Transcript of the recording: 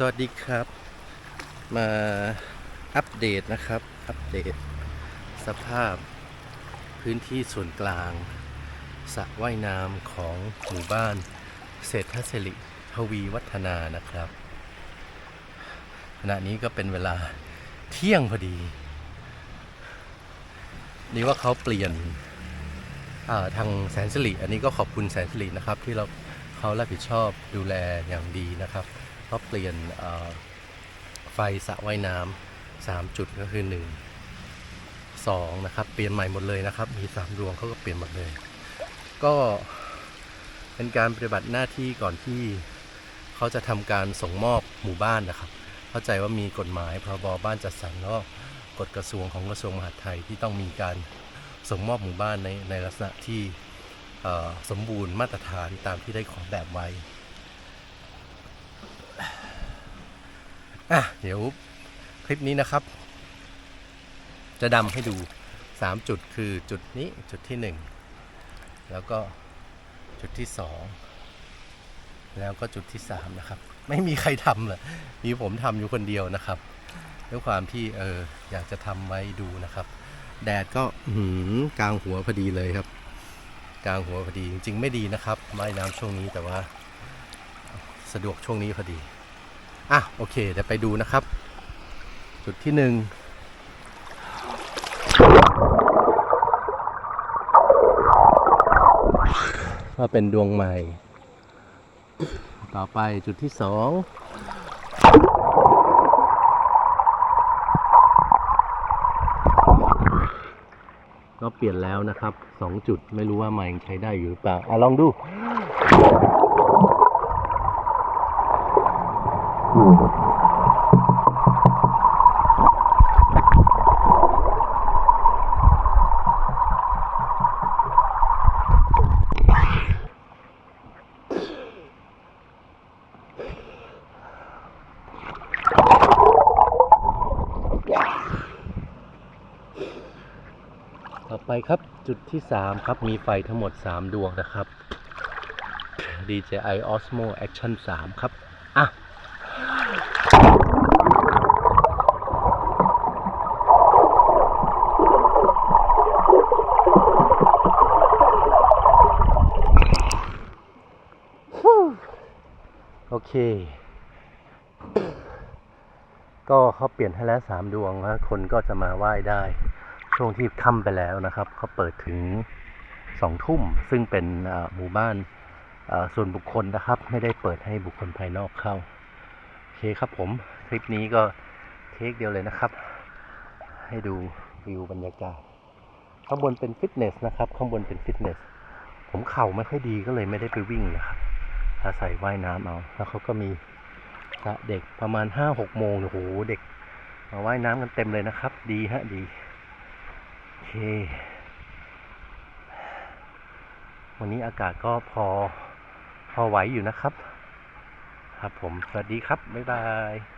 สวัสดีครับ มาอัปเดตนะครับ อัปเดต สภาพพื้นที่ส่วนกลางสระว่ายน้ำของหมู่บ้านเศรษฐศิริทวีวัฒนานะครับ ขณะนี้ก็เป็นเวลาเที่ยงพอดี นี่ว่าเขาเปลี่ยนาทางแสนสิริอันนี้ก็ขอบคุณแสนสิรินะครับ ที่เราเขารับผิดชอบดูแลอย่างดีนะครับ เขาเปลี่ยนไฟสระว่ายน้ำสามจุดก็คือหนึ่งสองนะครับ เปลี่ยนใหม่หมดเลยนะครับ มีสามดวงเขาก็เปลี่ยนหมดเลย ก็เป็นการปฏิบัติหน้าที่ก่อนที่เขาจะทำการส่งมอบหมู่บ้านนะครับ เข้าใจว่ามีกฎหมายพรบบ้านจัดสรรแล้วกฎกระทรวงของกระทรวงมหาดไทยที่ต้องมีการส่งมอบหมู่บ้านในในลักษณะที่สมบูรณ์มาตรฐานตามที่ได้ขอแบบไว้ อะเดี๋ยวคลิปนี้นะครับ จะดำให้ดู 3 จุดคือจุดนี้จุดที่ 1 แล้วก็จุดที่ 2 แล้วก็จุดที่ 3 นะครับ ไม่มีใครทำเลยมีผมทำอยู่คนเดียวนะครับด้วยความที่เอออยากจะทำไว้ดูนะครับ แดดก็หืกลางหัวพอดีเลยครับ กลางหัวพอดีจริงๆไม่ดีนะครับว่ายน้ำช่วงนี้แต่ว่า สะดวกช่วงนี้พอดี อะ โอเค เดี๋ยวไปดูนะครับ จุดที่หนึ่งว่าเป็นดวงใหม่ ต่อไปจุดที่สองก็เปลี่ยนแล้วนะครับสองจุดไม่รู้ว่าใหม่ยังใช้ได้อยู่หรือเปล่าอะลองดู ต่อไปครับจุดที่ 3 ครับมีไฟทั้งหมด 3 ดวงนะครับ DJI Osmo Action 3 ครับ อะ โอเค ก็เขาเปลี่ยนให้แล้ว3ดวงนะคนก็จะมาไหว้ได้ ช่วงที่ค่ำไปแล้วนะครับเขาเปิดถึงสองทุ่ม ซึ่งเป็นหมู่บ้านส่วนบุคคลนะครับ ไม่ได้เปิดให้บุคคลภายนอกเข้า โอเคครับผม คลิปนี้ก็เทคเดียวเลยนะครับ ให้ดูวิวบรรยากาศ ข้างบนเป็นฟิตเนสนะครับ ข้างบนเป็นฟิตเนส ผมเข่าไม่ค่อยดีก็เลยไม่ได้ไปวิ่งนะครับ อาศัยว่ายน้ำเอาแล้วเขาก็มีสระเด็กประมาณห้าหกโมงโอ้โหเด็กมาว่ายน้ำกันเต็มเลยนะครับ ดีฮะดีโอเค วันนี้อากาศก็พอพอไหวอยู่นะครับ ครับผม สวัสดีครับ บ๊ายบาย